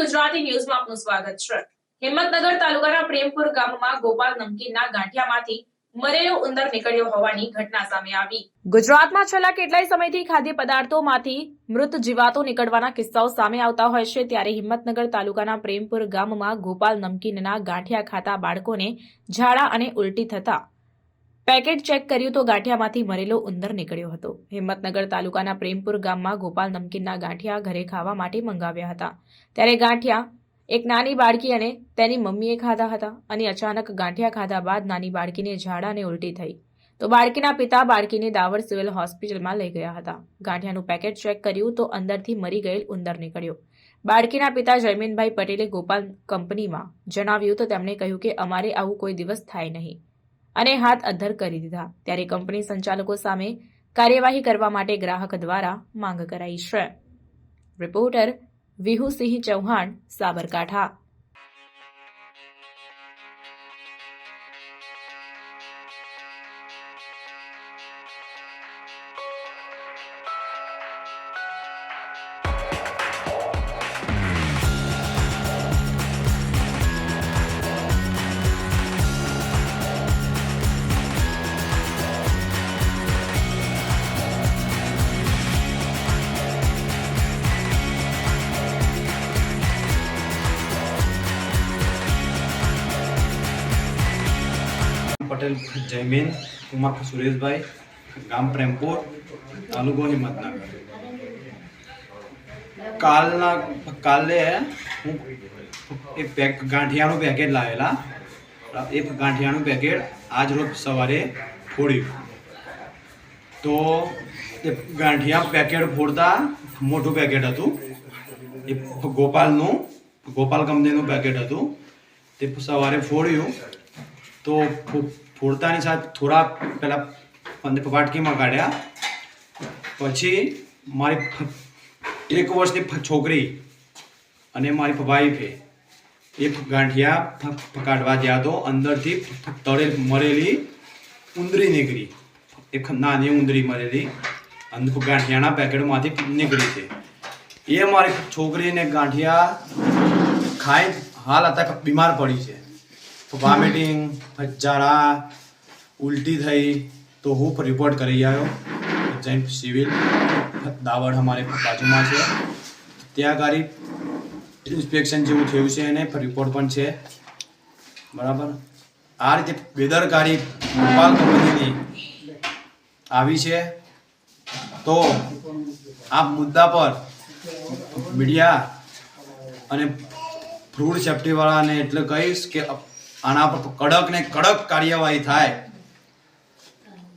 ગુજરાતી ન્યૂઝમાં આપનું સ્વાગત છે. હિંમતનગર તાલુકાના પ્રેમપુર ગામમાં ગોપાલ નમકીનના ગાંઠિયામાંથી મરેલો ઉંદર નીકળ્યો હોવાની ઘટના સામે આવી. ગુજરાતમાં છેલ્લા કેટલાય સમયથી ખાદ્ય પદાર્થોમાંથી મૃત જીવાતો નીકળવાના કિસ્સાઓ સામે આવતા હોય છે, ત્યારે હિંમતનગર તાલુકાના પ્રેમપુર ગામમાં ગોપાલ નમકીનના ગાંઠિયા ખાતા બાળકોને ઝાડા અને ઉલટી થતા પેકેટ ચેક કર્યું તો ગાંઠિયામાંથી મરેલો ઉંદર નીકળ્યો હતો. હિંમતનગર તાલુકાના પ્રેમપુર ગામમાં ગોપાલ નમકીનના ગાંઠિયા ઘરે ખાવા માટે મંગાવ્યા હતા. ત્યારે ગાંઠિયા એક નાની બાળકી અને તેની મમ્મીએ ખાધા હતા અને અચાનક ગાંઠિયા ખાધા બાદ નાની બાળકીને ઝાડાને ઉલટી થઈ. તો બાળકીના પિતા બાળકીને દાવર સિવિલ હોસ્પિટલમાં લઈ ગયા હતા. ગાંઠિયાનું પેકેટ ચેક કર્યું તો અંદરથી મરી ગયેલ ઉંદર નીકળ્યો. બાળકીના પિતા જયમીનભાઈ પટેલે ગોપાલ કંપનીમાં જણાવ્યું તો તેમણે કહ્યું કે અમારે આવું કોઈ દિવસ થાય નહીં. અને હાથ અદ્ધર કરી દીધા. ત્યારે કંપની સંચાલકો સામે કાર્યવાહી કરવા માટે ગ્રાહક દ્વારા માંગ કરાઈ છે. રિપોર્ટર વિહુસિંહ ચૌહાણ, સાબરકાંઠા. પટેલ જયમીન કુમાર સુરેશભાઈ, ગામ પ્રેમપુર, તાલુકો હિંમતનગર. કાલના, કાલે હું એક પેક ગાંઠિયાનું પેકેટ લાવેલા. એ ગાંઠિયાનું પેકેટ આજ રોજ સવારે ફોડ્યું. તો એ ગાંઠિયા પેકેટ ફોડતા મોટું પેકેટ હતું. એ ગોપાલનું, ગોપાલ કંપનીનું પેકેટ હતું. તે સવારે ફોડ્યું. તો ફોડતાની સાથે થોડા પહેલાં પંદર વાટકીમાં કાઢ્યા. પછી મારી એક વર્ષની છોકરી અને મારી વાઈફે એ ગાંઠિયા કાઢવા ગયા તો અંદરથી તળેલ મરેલી ઉંદરી નીકળી. એક નાની ઉંદરી મરેલી. અંદર ગાંઠિયાના પેકેટમાંથી નીકળી છે. એ મારી છોકરીને ગાંઠિયા ખાઈ હાલ હતા બીમાર પડી છે. વોમિટિંગ ઝાડા ઉલટી થઈ, તો હું રિપોર્ટ કરી આવ્યો જૈન સિવિલ દાવડ અમારે બાજુમાં છે. ત્યાં ગાડી ઇન્સ્પેક્શન જેવું થયું છે અને રિપોર્ટ પણ છે. બરાબર? આ રીતે બેદરકારી ગોપાલ કંપનીની આવી છે. તો આ મુદ્દા પર મીડિયા અને ફ્રૂડ સેફ્ટીવાળાને એટલે કહીશ કે આના પર કડક ને કડક કાર્યવાહી થાય.